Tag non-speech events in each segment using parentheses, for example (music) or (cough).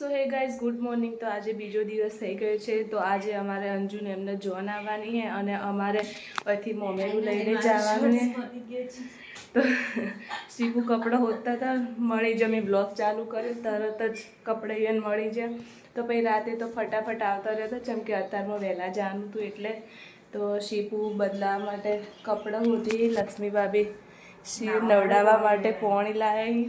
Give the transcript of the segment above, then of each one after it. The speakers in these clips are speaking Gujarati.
સો હે ગાઈઝ ગુડ મોર્નિંગ તો આજે બીજો દિવસ થઈ ગયો છે. તો આજે અમારે અંજુને એમને જોન આવવાની છે અને અમારે પછી મોમેરું લઈને જવાનું છે. તો શીપુ કપડાં હોતા હતા મળી જ અમે બ્લોગ ચાલુ કર્યો તરત જ કપડાં એને મળી જાય તો પછી રાતે તો ફટાફટ આવતા રહ્યો હતા જેમ કે અત્યારમાં વહેલા જવાનું હતું એટલે. તો શીપુ બદલાવા માટે કપડાં હોતી લક્ષ્મી ભાભી શિવ નવડાવવા માટે પોણી લાવી.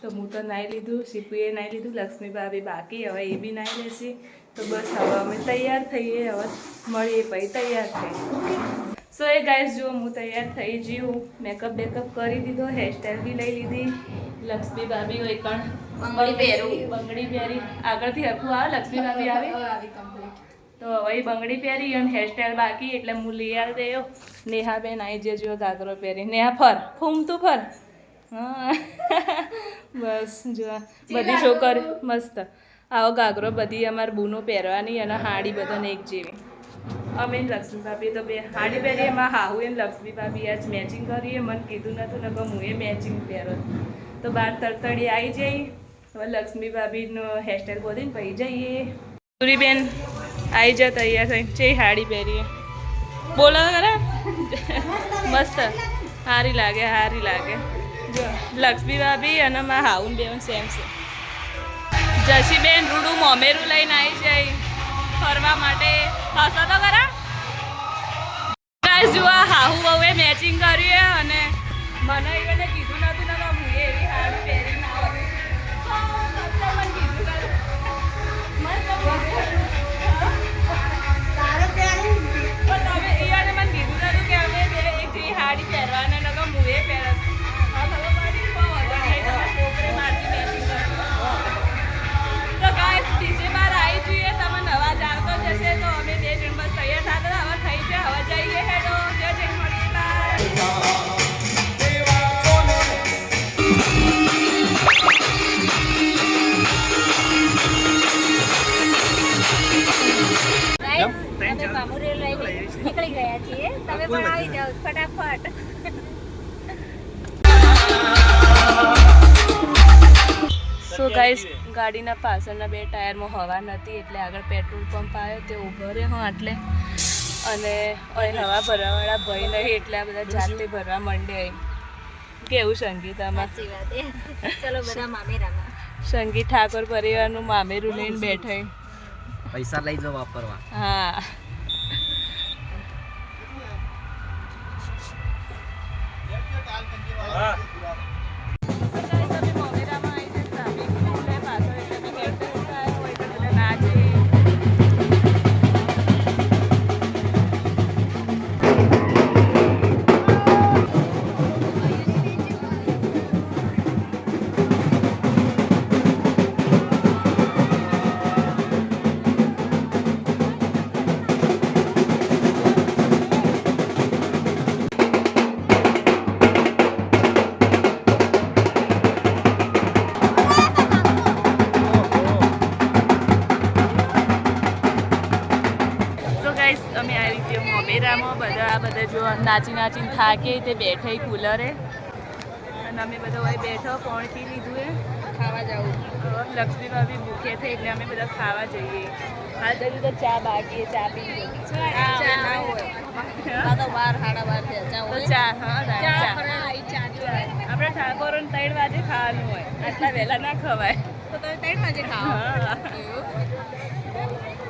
તો હું તો નાહી લીધું શીપુએ નાહી લીધું લક્ષ્મી બાબી બાકી હવે એ બી નાહી લેશે તો બસ હવે અમે તૈયાર થઈએ હવે મળીએ પછી તૈયાર થઈએ. ઓકે સો એ ગાઈઝ જુઓ હું તૈયાર થઈ જ્યું મેકઅપ બેકઅપ કરી દીધો હેરસ્ટાઈલ બી લઈ લીધી. લક્ષ્મી ભાભી હોય કણ બંગડી પહેરું. બંગડી પહેરી. આગળથી હરખું આવે લક્ષ્મી ભાભી આવે? તો હવે બંગડી પહેરી અને હેરસ્ટાઈલ બાકી એટલે હું લઈ આવી દેયો નેહાબેન આવી જજો ગાગરો પહેરી. નેહા ફર. ફૂમ તું ફર. હા બસ જો બધી છોકરી મસ્ત. આવો ગાગરો બધી અમારે બૂનો પહેરવાની અને હાડી બધાને એક જેવી. અમે લક્ષ્મી ભાભી તો બે હાડી પહેરીએ એમાં હાહુ એમ લક્ષ્મી ભાભી આજ મેચિંગ કરીએ. મને કીધું નતું ને હું એ મેચિંગ પહેરો. તો બાર તરતડી આવી જઈ. હવે લક્ષ્મી ભાભીનો હેરસ્ટાઈલ બોલીને પછી જઈએ. સુરીબેન આવી જા તૈયાર થઈ જઈ હાડી પહેરીએ. બોલો ખરા. મસ્ત. સારી લાગે સારી લાગે. લક્ષ્મી ભાભી અને મા હાઉન બેન સેમ છે જશીબેન રૂડું મોમેરું લઈને આવી જાય ફરવા માટે હસો તો ખરા જુઓ હાહુ એ મેચિંગ કર્યું અને મને એને કીધું નતું ને હું એવી હાડી પહેરીને આવી કીધું નતું. કે હાડી પહેરવાના નગર હું એ પહેરત. ગાઈસ ગાડીના પાછળના બે ટાયરમાં હવા નથી એટલે આગળ પેટ્રોલ પંપ આવ્યો તે ઊભો રહ્યો હું આટલે અને અહીં હવા ભરવાવાળા ભય નહીં એટલે આ બધા જાતે ભરવા માંડે કેવું સંગીતામાં સાચી ચલો બધા મામેરામાં. સંગીત ઠાકોર પરિવારનું મામેરું લઈને બેઠા પૈસા લઈ જાઓ વાપરવા. હા. તો નાચી નાચીને થાકે તે બેઠે કુલરે. અને અમે બધા અહીં બેઠો પોણી પી લીધું એ. ખાવા જવું. લક્ષ્મી ભાભી ભૂખે થઈ એટલે અમે બધા ખાવા જઈએ. હાલ તરી તો ચા બાકી ચા પી હોય. હોય. આપણે ઠાકોરોને ત્રણ વાગે ખાવાનું હોય. આટલા વહેલા ના ખવાય. તો તમે ત્રણ વાગે.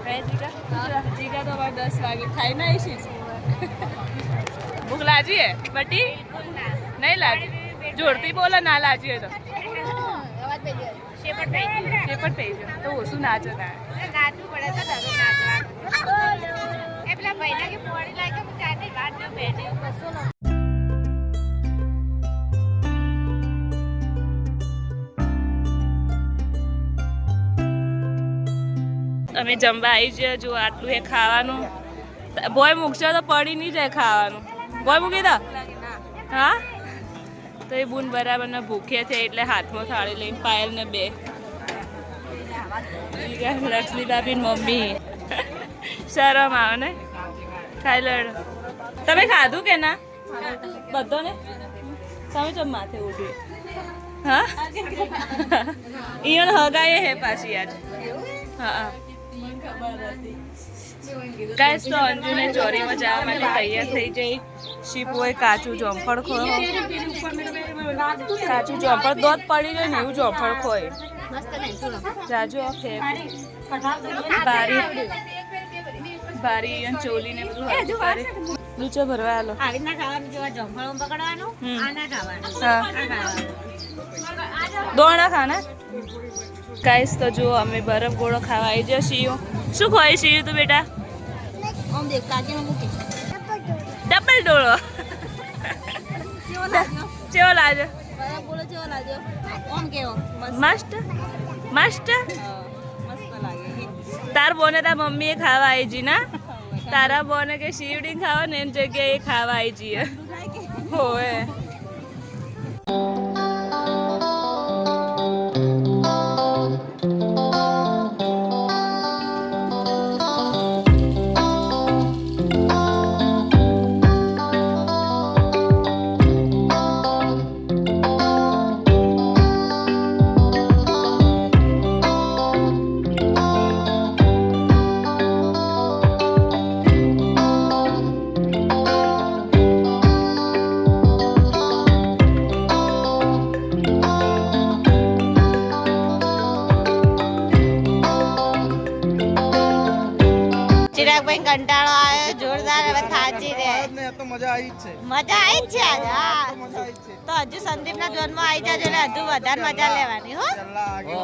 હે. જીગા તો અમારે દસ વાગે ખાઈને આવીશીશ (laughs) ભૂખ લાજી હે બટી? નહીં લાજી જોરથી બોલો ના લાજી હોય તો. અવાજ પે ગયો. શેપટ થઈ ગયું. એ પણ થઈ જાય તો ઓછું નાચો ના. નાચવું પડે તો ધરું નાચવાનું. એ પેલા ભાઈના કે પોણી લાગે હું ચારની વાત ન બેઠી કશું અમે જમવા આવી જઈએ જો આટલું એ ખાવાનું. બોય મૂકશે તો પડી નહીં જાય ખાવાનું. બોય મૂકી દો. હા? તો એ બૂન બરાબર ને ભૂખે છે એટલે હાથમાં થાળી લઈને પાયલ ને બે. લક્ષ્મી બાબી મમ્મી. શરમ આવે ને? ખાઈ લડ તમે ખાધું કે ના? બધો ને તમે ચમ માથે ઉઠ્યું હા? ઈયણ હગાએ હે પાછી આજ. હા. ગાઈસ તો અંજુને ચોરીમાં જવા માટે તૈયાર થઈ જઈ. શીપોએ કાચું જોંફળ ખોયો કાચું જોંફળ દોધ પડી જાય ને એવું જોંફળ ખોય. જાજુ બારી બારી અને ચોલી ને બધું લૂચો ભરવા આલો. આવી રીતના ખાવાનું જેવા જમવાનું પકડવાનું આ ના ખાવાનું. હા. દોણા ખાના? ગાઈસ તો જો અમે બરફ ગોળો ખાવા આવી શિયું શું ખોઈ શિયું તું બેટા? આમ દેખ કાચીમાં મૂકી ડબલ ડોળો ચેવો બરાબર બોલો ચેવો લાગ્યો ઓમ કેવો મસ્ત મસ્ત મસ્ત મસ્ત લાગે તાર બોને તાર મમ્મીએ ખાવા આવી જી ના? (laughs) તારા બોને કે શિવડી ખાવા ને એની જગ્યાએ ખાવા આવી જઈએ (laughs) હોવે. ચિરાગભાઈ કંટાળો આવ્યો જોરદાર હવે થાચી રે તો મજા આવી જ છે. મજા આવી જ છે આજે હા. મજા આવી જ છે. તો હજુ સંદીપ ના જન્મ આવી જજો એટલે હજુ વધારે મજા લેવાની હો.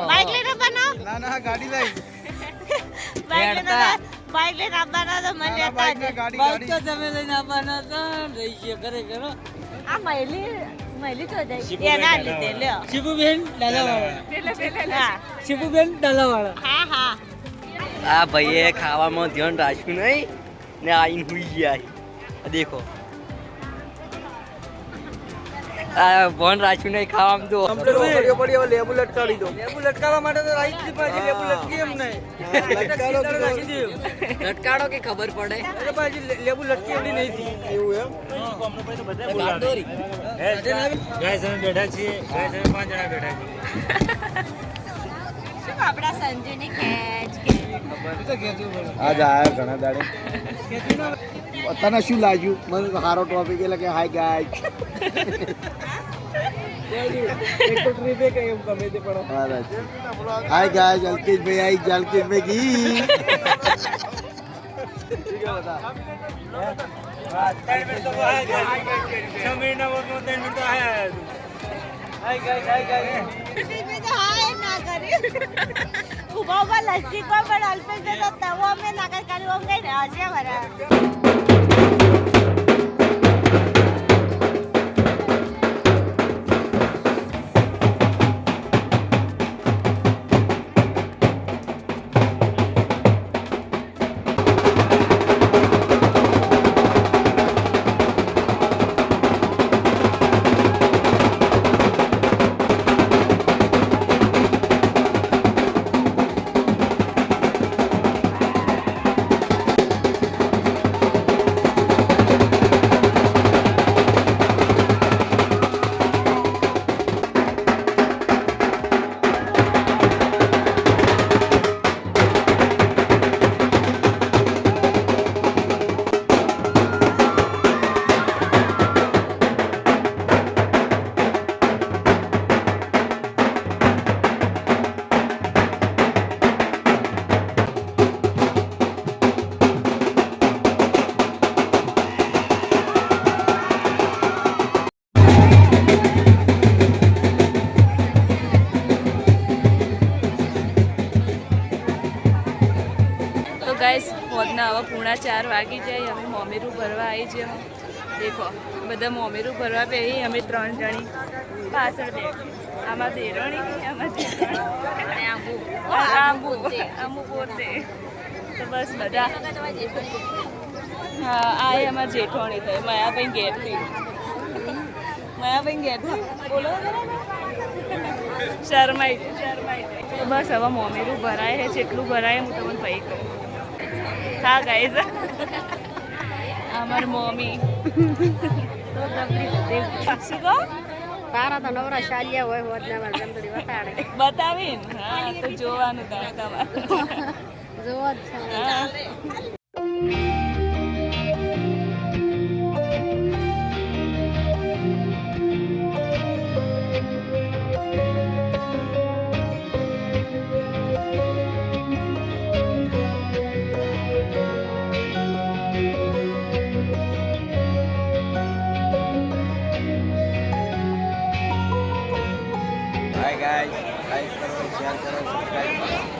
બાઇક લઈને બનાવ ના ના ગાડી લઈ. બાઇક લઈને બાઇક લઈને આવવાનો તો મને લેતા જ બાઇક ગાડી તમે લઈને આવવાના તો રહી છે ઘરે ઘરો. આ મહિલી મહિલી તો જાય. એના લીધે લ્યો. શિબુબેન ડાલાવાળા શિબુબેન ડાલાવાળા હા હા. આ ભાઈએ ખાવામાં ધ્યાન રાખ્યું નહીં ને આઈને હુઈ ગયા દેખો. આ ભણ રાખ્યું નહીં ખાવામાં તો. પડી પડી હવે લેબુ લટકાડી દો. લેબુ લટકાવવા માટે તો જ પાછી લેબુ લટકી એમ નહીં. લટકાડો કે ખબર પડે? અરે પાછી લેબુ લટકી એવડી નહીં થી એવું એમ? ગાંડોરી. આજે ના આવી? શું આપણા સંજુની ખેંચ ખેંચ? આજ આયા ઘણા દાડે. તને શું લાગ્યું? મને સારો ટોપિક એટલે કે હાય ગાય એક તો ટ્રીપે કઈ એમ ગમે તે પણ હાય ગાય જલકેશ ભાઈ આઈ જલકેશ ભાઈ ઘી ઊભા ઊભા પણ અલ્પેશ તવો અમે નાગર કરી આમ રહ્યા ને હશે બરાબર વાગી જાય અમે મોમેરું ભરવા આવી છીએ. દેખો બધા મોમેરું ભરવા બેહી અમે ત્રણ જણી. પાછળ બેઠી. આમાં દેરણી આમાં આંબુ. આંબુ આંબુ પોતે. તો બસ બધા. હા આ એ અમાર જેઠાણી થઈ માયાભાઈ ઘેરથી માયાભાઈ ઘેરથી બોલો. શરમાઈ શરમાઈ તો બસ હવે મોમેરું ભરાય છે. જેટલું ભરાય હું તમને પૈ કહું. હા ગાઈઝ અમાર મમ્મી. તો તકલીફ શું કહો? તારા તો નવરા શાલિયા હોય હોદના વાળ ગંદડી વટાડે બતાવીને. હા તો જોવાનું તારે તમારે જોવા જ છે. લાઈક કરો શેર કરો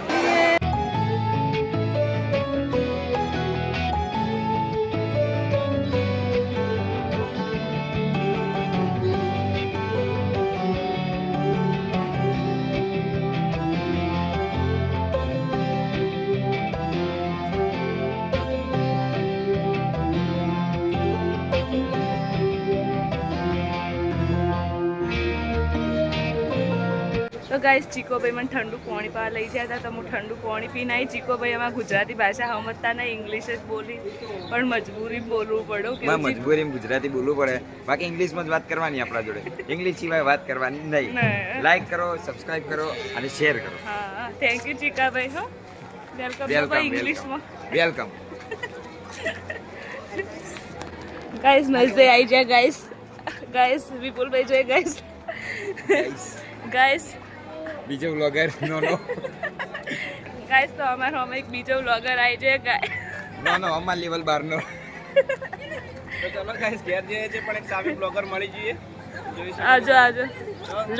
તો ગાઈસ ચીકોભાઈ મને ઠંડુ પાણી પા લઈ ગયા હતા તો હું ઠંડુ પાણી પીને આવી ચીકોભાઈ એમાં ગુજરાતી ભાષા સમજતા નહીં ઇંગ્લિશ જ બોલી. પણ મજબૂરી બોલવું પડ્યું મજબૂરી ગુજરાતી બોલવું પડે. બાકી ઇંગ્લિશમાં જ વાત કરવાની આપણા જોડે. ઇંગ્લિશ સિવાય વાત કરવાની નહીં. લાઈક કરો સબસ્ક્રાઇબ કરો અને શેર કરો. હા થેન્ક યુ ચીકાભાઈ હો. વેલકમ વેલકમ ભાઈ ઇંગ્લિશમાં વેલકમ ગાઈસ મજે આવી જાય ગાઈસ ગાઈસ વિપુલભાઈ જોઈએ ગાઈસ ગાઈસ બીજો વ્લોગર નો નો ગાઈસ તો અમારો અમે એક બીજો વ્લોગર આવી છે ગાય નો નો અમાર લેવલ બાર નો. તો ચલો ગાઈસ ઘેર જઈએ છે પણ એક સાવી બ્લોગર મળી જઈએ. આવજો આવજો.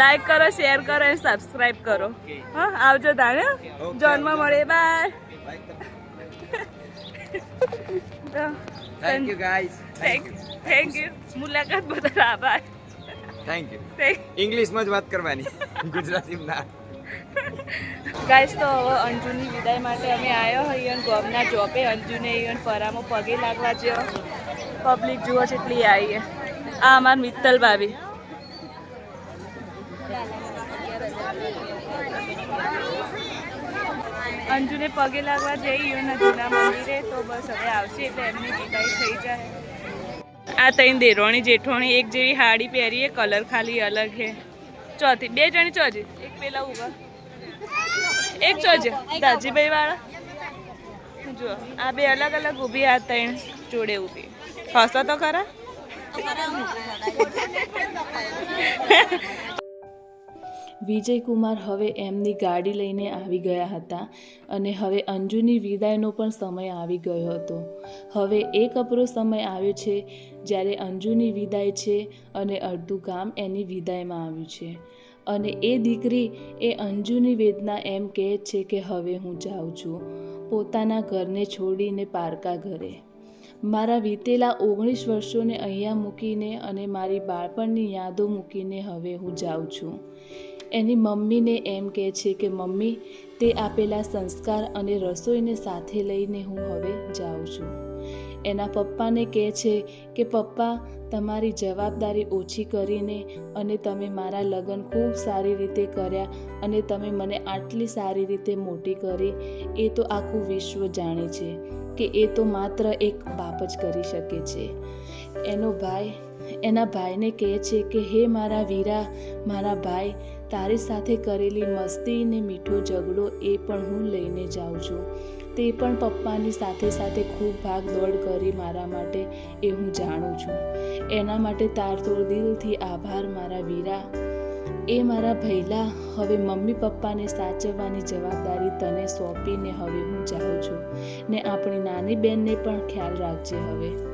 લાઈક કરો શેર કરો અને સબસ્ક્રાઇબ કરો. હા આવજો તાને જોનમાં મળે bye thank you guys thank thank you મુલાકાત બદલ આભાર. થેન્ક યુ ઇંગ્લિશમાં જ વાત કરવાની. ગુજરાતીમાં ના. ગાઈસ તો હવે અંજુની વિદાય માટે અમે આવ્યો અને ગોમના જોબે અંજુને અહીંયા ફરામાં પગે લાગવા જેવો. પબ્લિક જુઓ છે એટલી આવીએ આ અમાર મિત્તલ ભાભી. અંજુને પગે લાગવા જઈએ અને જૂના મંદિરે તો બસ હવે આવશે એટલે એમની વિદાય થઈ જાય. આ તઈ દેરોણી જેઠોણી, એક જેવી હાડી પહેરીએ, કલર ખાલી અલગ હે. ચોથી, બે જણી ચોજી. એક પેલા ઊભા એક ચોજે. દાજીભાઈ વાળા જો આ બે અલગ અલગ ઊભી, આ તઈ જોડે ઊભી. હસો તો ખરા? વિજયકુમાર હવે એમની ગાડી લઈને આવી ગયા હતા અને હવે અંજુની વિદાયનો પણ સમય આવી ગયો હતો. હવે એક અપરો સમય આવ્યો છે જ્યારે અંજુની વિદાય છે અને અડધું ગામ એની વિદાયમાં આવ્યું છે. અને એ દીકરી એ અંજુની વેદના એમ કહે છે કે હવે હું જાઉં છું. પોતાના ઘરને છોડીને પારકા ઘરે. મારા વીતેલા ઓગણીસ વર્ષોને અહીંયા મૂકીને અને મારી બાળપણની યાદો મૂકીને હવે હું જાઉં છું. એની મમ્મીને એમ કહે છે કે, મમ્મી, તે આપેલા સંસ્કાર અને રસોઈને સાથે લઈને હું હવે જાઉં છું. એના પપ્પાને કહે છે કે, પપ્પા, તમારી જવાબદારી ઓછી કરીને અને તમે મારા લગ્ન ખૂબ સારી રીતે કર્યા અને તમે મને આટલી સારી રીતે મોટી કરી, એ તો આખું વિશ્વ જાણે છે કે એ તો માત્ર એક બાપ જ કરી શકે છે. એનો ભાઈ, એના ભાઈને કહે છે કે, હે મારા વીરા, મારા ભાઈ તારી સાથે કરેલી મસ્તી ને મીઠો ઝઘડો એ પણ હું લઈને જાઉં છું. તે પણ પપ્પાની સાથે સાથે ખૂબ ભાગ દોડ કરી મારા માટે એ હું જાણું છું. એના માટે તારતોડ દિલથી આભાર મારા વીરા. એ મારા ભૈલા હવે મમ્મી પપ્પાને સાચવવાની જવાબદારી તને સોંપીને હવે હું જાઉં છું ને આપણી નાની બહેનને પણ ખ્યાલ રાખજે હવે.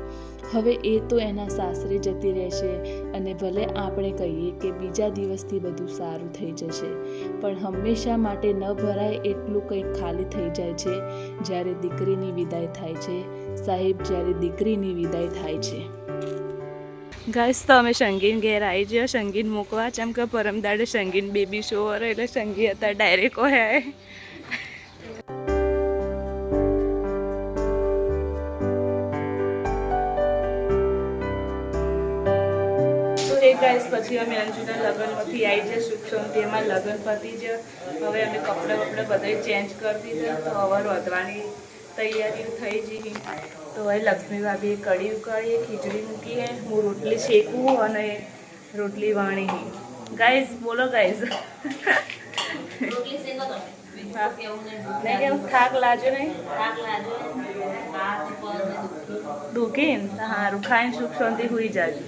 હવે એ તો એના સાસરે જતી રહેશે અને ભલે આપણે કહીએ કે બીજા દિવસથી બધું સારું થઈ જશે, પણ હંમેશા માટે ન ભરાય એટલું કંઈક ખાલી થઈ જાય છે, જ્યારે દીકરીની વિદાય થાય છે. સાહેબ, જ્યારે દીકરીની વિદાય થાય છે. ગાઈસ, તો અમે સંગીન ઘેર આવી ગયો સંગીન મૂકવા જેમ કે પરમદાડે સંગીન બેબી શો એટલે સંગી હતા ડાયરેક્ટ હે પછી અમે અંજુના લગ્નમાંથી આવી જાય સુખ એમાં લગ્ન પતી જ હવે અમે કપડાં વપડા બધા ચેન્જ કરી દીધા. તો હવે રોધવાની તૈયારીઓ થઈ જઈ. તો હવે લક્ષ્મી ભાભીએ કઢી ઉકાળીએ ખીચડી મૂકીએ. હું રોટલી શેકું અને રોટલી વાણી. ગાઈઝ બોલો ગાઈઝ થાક લાજો નહીં? દુખીન સારું ખાઈને સુખ શાંતિ હોઈ જાજો.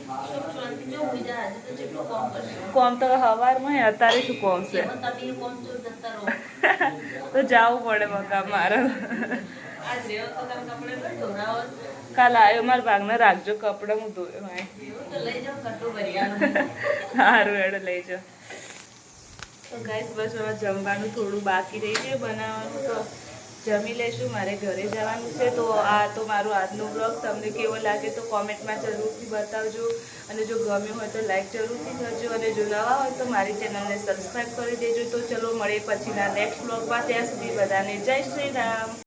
કોમ તો હવારમાં અત્યારે શું કોમ છે? (laughs) તો જવું પડે બકા મારે. કાલ આવ્યો મારા ભાગને રાખજો કપડાં હું ધોયો સારું (laughs) એડે લઈ જાઓ. તો ગાઈસ બસ હવે જમવાનું થોડું બાકી રહી છે બનાવવાનું તો જમી લેશું, મારે ઘરે જવાનું છે. તો આ તો મારું આજનો બ્લોગ તમને કેવો લાગે તો કોમેન્ટમાં જરૂરથી બતાવજો. અને જો ગમ્યું હોય તો લાઈક જરૂરથી કરજો. અને જો નવા હોય તો મારી ચેનલને સબસ્ક્રાઈબ કરી દેજો. તો ચલો મળીએ પછીના નેક્સ્ટ બ્લોગમાં ત્યાં સુધી બધાને જય શ્રી રામ.